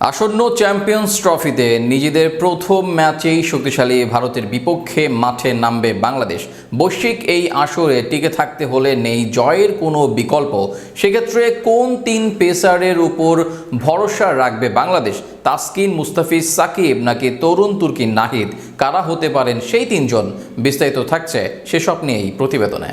আসন্ন চ্যাম্পিয়ন্স ট্রফিতে নিজেদের প্রথম ম্যাচেই শক্তিশালী ভারতের বিপক্ষে মাঠে নামবে বাংলাদেশ। বৈশ্বিক এই আসরে টিকে থাকতে হলে নেই জয়ের কোনো বিকল্প। সেক্ষেত্রে কোন তিন পেসারের উপর ভরসা রাখবে বাংলাদেশ? তাসকিন, মুস্তাফিজ, সাকিব নাকি তরুণ তুর্কি নাহিদ? কারা হতে পারেন সেই তিনজন? বিস্তারিত থাকছে সেসব নিয়েই প্রতিবেদনে।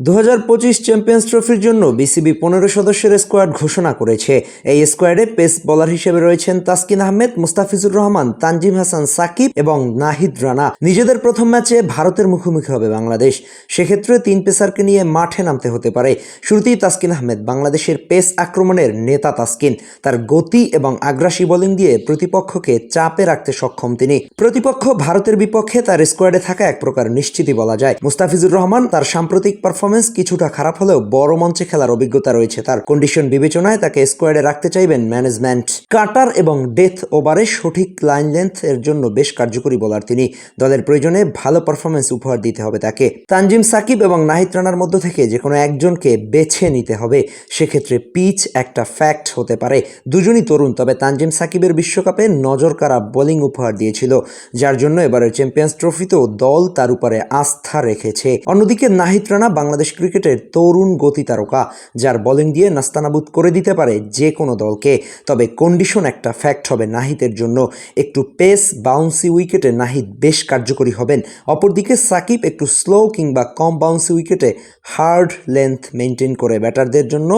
দু হাজার পঁচিশ চ্যাম্পিয়ন্স ট্রফির জন্য বিসিবি পনেরো সদস্যের স্কোয়াড ঘোষণা করেছে। এই স্কোয়াডে পেস বোলার হিসেবে রয়েছেন তাসকিন আহমেদ, মুস্তাফিজুর রহমান, তানজিম হাসান, সাকিব এবং নাহিদ রানা। নিজেদের প্রথম ম্যাচে ভারতের মুখোমুখি হবে বাংলাদেশ। সেক্ষেত্রে তিন পেসারকে নিয়ে মাঠে নামতে হতে পারে। শুরুতেই তাসকিন আহমেদ বাংলাদেশের পেস আক্রমণের নেতা তাসকিন। তার গতি এবং আগ্রাসী বোলিং দিয়ে প্রতিপক্ষকে চাপে রাখতে সক্ষম তিনি। প্রতিপক্ষ ভারতের বিপক্ষে তার স্কোয়াডে থাকা এক প্রকার নিশ্চিতই বলা যায়। মুস্তাফিজুর রহমান তার সাম্প্রতিক পারফরমেন্স কিছুটা খারাপ হলেও বড় মঞ্চে খেলার অভিজ্ঞতা রয়েছে। তার কন্ডিশন বিবেচনায় তাকে স্কোয়াডে রাখতে চাইবেন ম্যানেজমেন্ট কাটার এবং ডেথ ওভারে সঠিক লাইন লেন্থ এর জন্য বেশ কার্যকরী বলার তিনি। দলের প্রয়োজনে ভালো পারফরমেন্স উপহার দিতে হবে তাকে। তানজিম সাকিব এবং নাহিদ রানার মধ্য থেকে যে কোনো একজনকে বেছে নিতে হবে। সেক্ষেত্রে পিচ একটা ফ্যাক্ট হতে পারে। দুজনই তরুণ, তবে তানজিম সাকিবের বিশ্বকাপে নজর কাড়া বোলিং উপহার দিয়েছিল, যার জন্য এবারের চ্যাম্পিয়ন্স ট্রফিতেও দল তার উপরে আস্থা রেখেছে। অন্যদিকে নাহিদ রানা বাংলাদেশ ক্রিকেটের তরুণ গতি তারকা, যার বোলিং দিয়ে নাস্তানাবুদ করে দিতে পারে যে কোনো দলকে। তবে কন্ডিশন একটা ফ্যাক্ট হবে নাহিদের জন্য। একটু পেস বাউন্সি উইকেটে নাহিদ বেশ কার্যকরী হবেন। অপরদিকে সাকিব একটু স্লো কিংবা কম বাউন্সি উইকেটে হার্ড লেন্থ মেনটেন করে ব্যাটারদের জন্য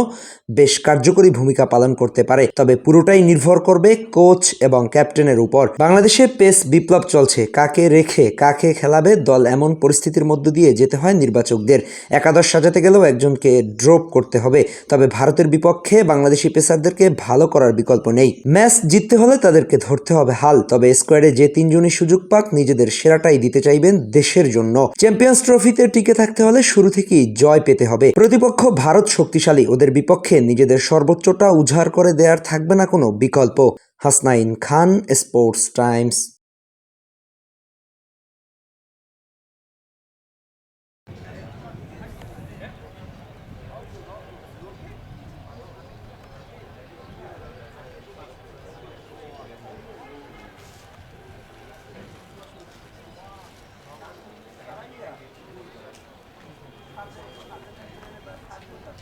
বেশ কার্যকরী ভূমিকা পালন করতে পারে। তবে পুরোটাই নির্ভর করবে কোচ এবং ক্যাপ্টেনের উপর। বাংলাদেশে পেস বিপ্লব চলছে। কাকে রেখে, কাকে খেলাবে, দল এমন পরিস্থিতির মধ্য দিয়ে যেতে হয় নির্বাচকদের। একাদশ সাজাতে গেলেও একজনকে ড্রপ করতে হবে। তবে ভারতের বিপক্ষে বাংলাদেশি পেসারদেরকে ভালো করার বিকল্প নেই। ম্যাচ জিততে হলে তাদেরকে ধরতে হবে হাল, তবে স্কোয়াডে যে তিনজনই সুযোগ পাক, নিজেদের সেরাটাই দিতে চাইবেন দেশের জন্য। চ্যাম্পিয়ন্স ট্রফিতে টিকে থাকতে হলে শুরু থেকেই জয় পেতে হবে। প্রতিপক্ষ ভারত শক্তিশালী, ওদের বিপক্ষে নিজেদের সর্বোচ্চটা উজাড় করে দেওয়ার থাকবে না কোনো বিকল্প। Hasnain Khan, Sports Times.